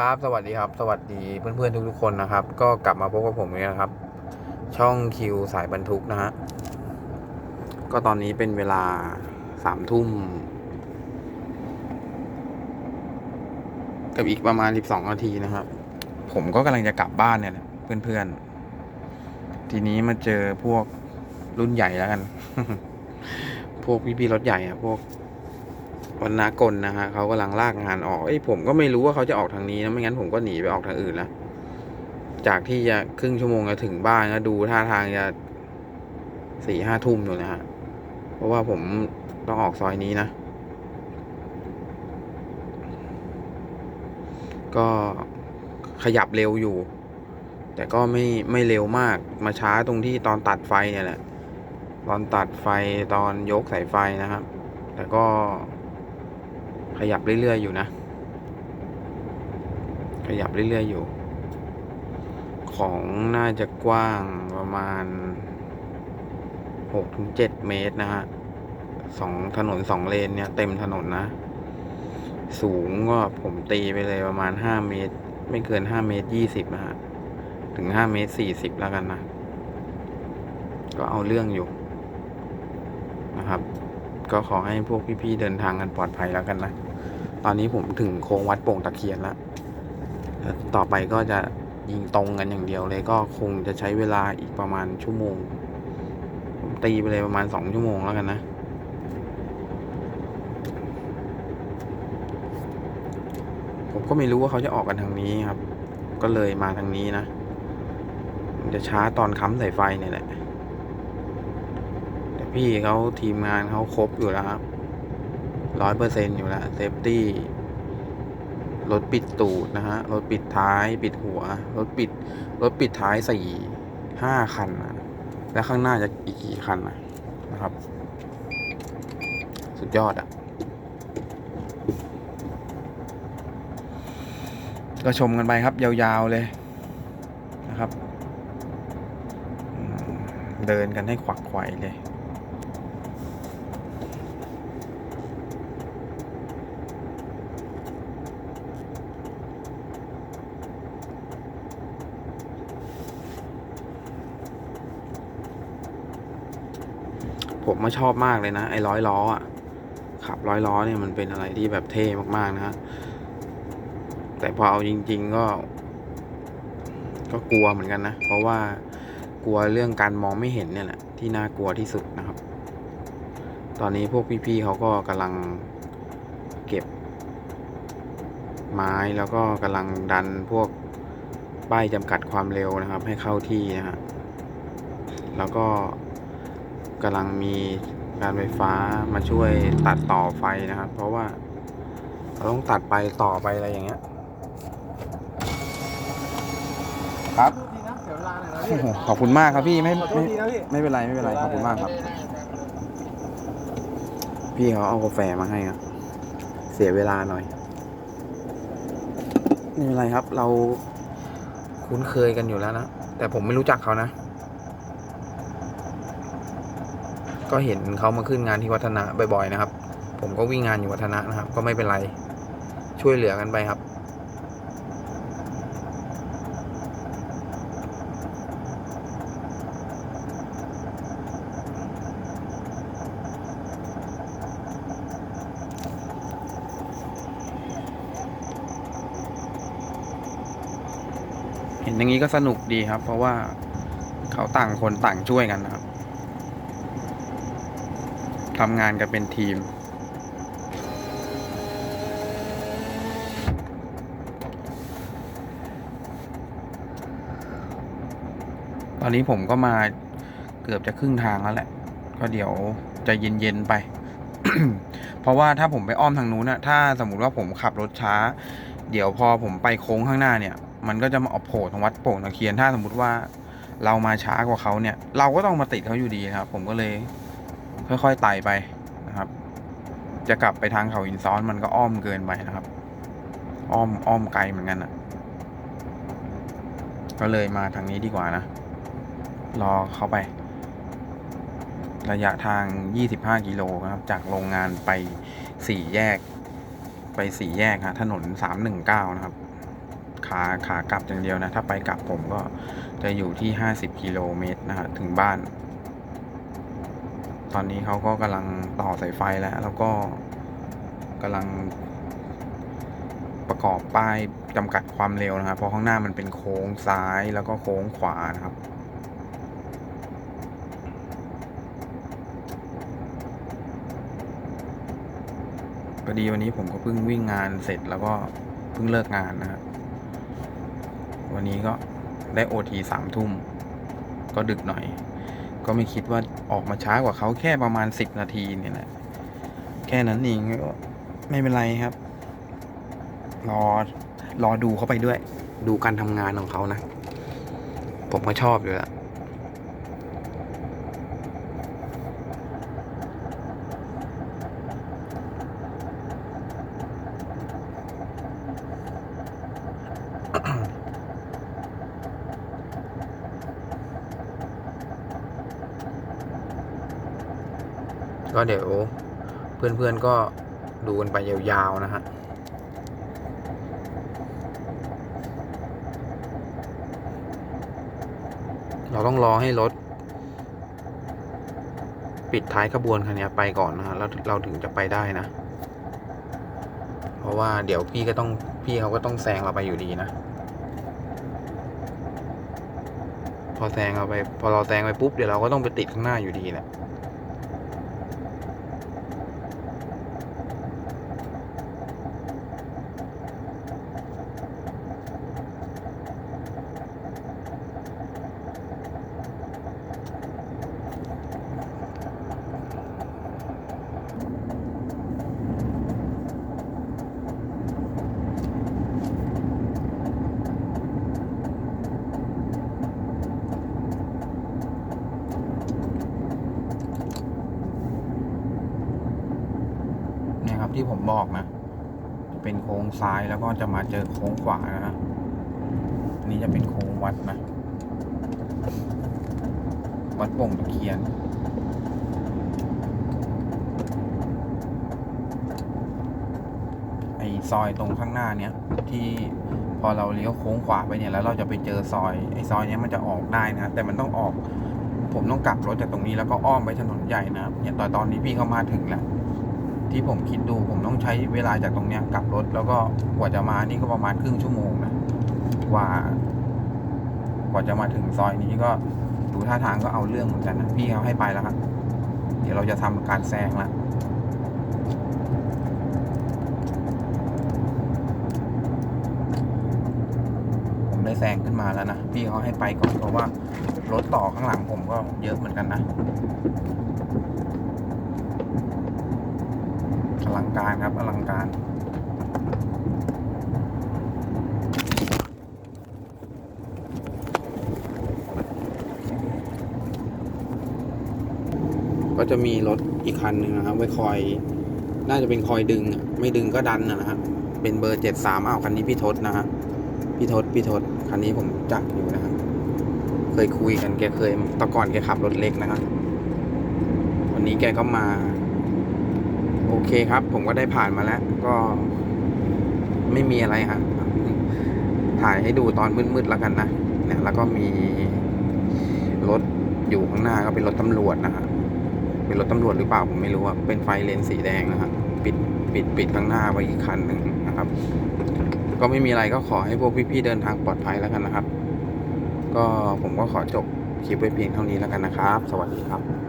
ครับ สวัสดีครับ สวัสดีเพื่อนๆทุกๆคนนะครับ ก็กลับมาพบกับผมอีกนะครับ ช่องคิวสายบรรทุกนะฮะ ก็ตอนนี้เป็นเวลาสามทุ่ม กับอีกประมาณสิบสองนาทีนะครับ ผมก็กำลังจะกลับบ้านเนี่ยเพื่อนๆ ทีนี้มาเจอพวกรุ่นใหญ่แล้วกัน พวกพี่ๆรถใหญ่อะพวก วันนากลนะฮะเขากำลังลากงานออก เอ้ยผมก็ไม่รู้ว่าเขาจะออกทางนี้นะไม่งั้นผมก็หนีไปออกทางอื่นแล้วจากที่จะครึ่งชั่วโมงจะถึงบ้านก็ดูท่าทางจะสี่ห้าทุ่มอยู่นะฮะ เพราะว่าผมต้องออกซอยนี้นะ ก็ขยับเร็วอยู่ แต่ก็ไม่ไม่เร็วมากมาช้าตรงที่ตอนตัดไฟเนี่ยแหละ ตอนตัดไฟตอนยกสายไฟนะครับ แต่ก็ ขยับเรื่อยๆอยู่นะ ขยับเรื่อยๆอยู่ ของน่าจะกว้างประมาณหกถึงเจ็ดเมตรนะฮะสองถนนสองเลนเนี่ย เต็มถนนนะ สูงก็ผมตีไปเลยประมาณห้าเมตร ไม่เกินห้าเมตรยี่สิบนะฮะ ถึงห้าเมตรสี่สิบแล้วกันนะ ก็เอาเรื่องอยู่นะครับ ก็ขอให้พวกพี่ๆเดินทางกันปลอดภัยแล้วกันนะ ตอนนี้ผมถึงโค้งวัดโป่งตะเคียนแล้วต่อไปก็จะยิงตรงกันอย่างเดียวเลยก็คงจะใช้เวลาอีกประมาณชั่วโมง ผมตีไปเลยประมาณสองชั่วโมงแล้วกันนะ ผมก็ไม่รู้ว่าเขาจะออกกันทางนี้ครับ ก็เลยมาทางนี้นะ จะช้าตอนค้ำสายไฟเนี่ยแหละ พี่เขาทีมงานเขาครบอยู่แล้วครับร้อยเปอร์เซ็นอยู่แล้วเซฟตี้รถปิดตูดนะฮะรถปิดท้ายปิดหัวรถปิดรถปิดท้ายสี่ห้าคันนะแล้วข้างหน้าจะอีกกี่คันนะนะครับ สุดยอดอะ่ะ ก็ชมกันไปครับ ยาวๆเลยนะครับ เดินกันให้ขวักไขวเลย ผมมาชอบมากเลยนะไอ้ร้อยล้ออะขับร้อยล้อเนี่ยมันเป็นอะไรที่แบบเท่มากๆนะฮะแต่พอเอาจริง ๆ ก็ ก็กลัวเหมือนกันนะ เพราะว่ากลัวเรื่องการมองไม่เห็นเนี่ยแหละที่น่ากลัวที่สุดนะครับ ตอนนี้พวกพี่ๆเขาก็กำลังเก็บ ไม้แล้วก็กำลังดันพวกป้ายจำกัดความเร็วนะครับ ให้เข้าที่นะฮะแล้วก็ กำลังมีการไฟฟ้ามาช่วยตัดต่อไฟนะครับ เพราะว่าเราต้องตัดไปต่อไปอะไรอย่างเงี้ย ครับขอบคุณมากครับพี่ไม่ไม่ไม่เป็นไรไม่เป็นไรขอบคุณมากครับ พี่เขาเอากาแฟมาให้ครับเสียเวลาหน่อยไม่เป็นไรครับ เราคุ้นเคยกันอยู่แล้วนะแต่ผมไม่รู้จักเขานะ ก็เห็นเขามาขึ้นงานที่วัฒนะบ่อยๆนะครับ ผมก็วิ่งงานอยู่วัฒนะนะครับ ก็ไม่เป็นไรช่วยเหลือกันไปครับ เห็นอย่างนี้ก็สนุกดีครับ เพราะว่าเขาต่างคนต่างช่วยกันนะครับ ทำงานกันเป็นทีม ตอนนี้ผมก็มาเกือบจะครึ่งทางแล้วแหละ ก็เดี๋ยวจะเย็น ๆ ไป เพราะว่าถ้าผมไปอ้อมทางนู้นน่ะถ้าสมมติว่าผมขับรถช้า เดี๋ยวพอผมไปโค้งข้างหน้าเนี่ย มันก็จะมาออกโผล่ตรงวัดโป่งตะเคียน ถ้าสมมติว่าเรามาช้ากว่าเขาเนี่ย เราก็ต้องมาติดเขาอยู่ดีครับ ผมก็เลย ค่อยๆไต่ไปนะครับ จะกลับไปทางเขาหินซ้อนมันก็อ้อมเกินไปนะครับ อ้อมอ้อมไกลเหมือนกันนะก็เลยมาทางนี้ดีกว่านะ รอเขาไป ระยะทาง 25 กิโลนะครับ จากโรงงานไปสี่แยก ไปสี่แยกฮะถนน 319 นะครับขาขากลับอย่างเดียวนะ ถ้าไปกลับผมก็จะอยู่ที่ 50 กิโลเมตรนะฮะถึงบ้าน ตอนนี้เขาก็กำลังต่อสายไฟแล้ว แล้วก็กำลังประกอบป้ายจำกัดความเร็วนะครับ เพราะข้างหน้ามันเป็นโค้งซ้ายแล้วก็โค้งขวานะครับพอดีวันนี้ผมก็เพิ่งวิ่งงานเสร็จแล้วก็เพิ่งเลิกงานนะครับวันนี้ก็ได้โอทีสามทุ่ม ก็ดึกหน่อย ก็ไม่คิดว่าออกมาช้ากว่าเขาแค่ประมาณสิบนาทีเนี่ยแหละแค่นั้นเองก็ไม่เป็นไรครับ รอรอดูเขาไปด้วย ดูการทำงานของเขานะ ผมก็ชอบอยู่แล้ว ก็เดี๋ยวเพื่อนๆก็ดูกันไปยาวๆนะฮะเราต้องรอให้รถ ปิดท้ายขบวนคันนี้ไปก่อนนะฮะแล้วเราถึงจะไปได้นะ เพราะว่าเดี๋ยวพี่ก็ต้องพี่เขาก็ต้องแซงเราไปอยู่ดีนะ พอแซงเราไป พอเราแซงไปปุ๊บเดี๋ยวเราก็ต้องไปติดข้างหน้าอยู่ดีแหละ ครับ ที่ผมบอกนะ เป็นโค้งซ้ายแล้วก็จะมาเจอโค้งขวานะอันนี้จะเป็นโค้งวัดนะ วัดโป่งตะเคียน ไอซอยตรงข้างหน้าเนี้ย ที่พอเราเลี้ยวโค้งขวาไปเนี่ยแล้วเราจะไปเจอซอย ไอซอยเนี้ยมันจะออกได้นะ แต่มันต้องออก ผมต้องกลับรถจากตรงนี้แล้วก็อ้อมไปถนนใหญ่นะครับเนี่ยตอนตอนนี้พี่เขามาถึงแล้ว ที่ผมคิดดูผมต้องใช้เวลาจากตรงเนี้ยกลับรถ แล้วก็กว่าจะมานี่ก็ประมาณครึ่งชั่วโมงนะกว่ากว่าจะมาถึงซอยนี้ก็ดูท่าทางก็เอาเรื่องเหมือนกันนะพี่เขาให้ไปแล้วครับเดี๋ยวเราจะทำการแซงละผมได้แซงขึ้นมาแล้วนะพี่เขาให้ไปก่อนเพราะว่ารถต่อข้างหลังผมก็เยอะเหมือนกันนะ อ ลังการครับอลังการก็จะมีรถอีกคันหนึ่งนะครับไว้คอย น่าจะเป็นคอยดึงอะไม่ดึงก็ดันนะนะครับเป็นเบอร์เจ็ดสามอ้าวคันนี้พี่ทศนะฮะพี่ทศพี่ทศคันนี้ผมจักอยู่นะครับเคยคุยกันแกเคยตะก่อนแกขับรถเล็กนะครับวันนี้แกก็มา โอเคครับ ผมก็ได้ผ่านมาแล้ว ก็ไม่มีอะไรฮะถ่ายให้ดูตอนมืดๆแล้วกันนะเนี่ยแล้วก็มีรถอยู่ข้างหน้าก็เป็นรถตำรวจนะฮะเป็นรถตำรวจหรือเปล่าผมไม่รู้อะเป็นไฟเลนสีแดงนะฮะปิดปิดปิดข้างหน้าไว้อีกคันหนึ่งนะครับ ก็ไม่มีอะไรก็ขอให้พวกพี่ๆเดินทางปลอดภัยแล้วกันนะครับ ก็ผมก็ขอจบคลิปไว้เพียงเท่านี้แล้วกันนะครับ สวัสดีครับ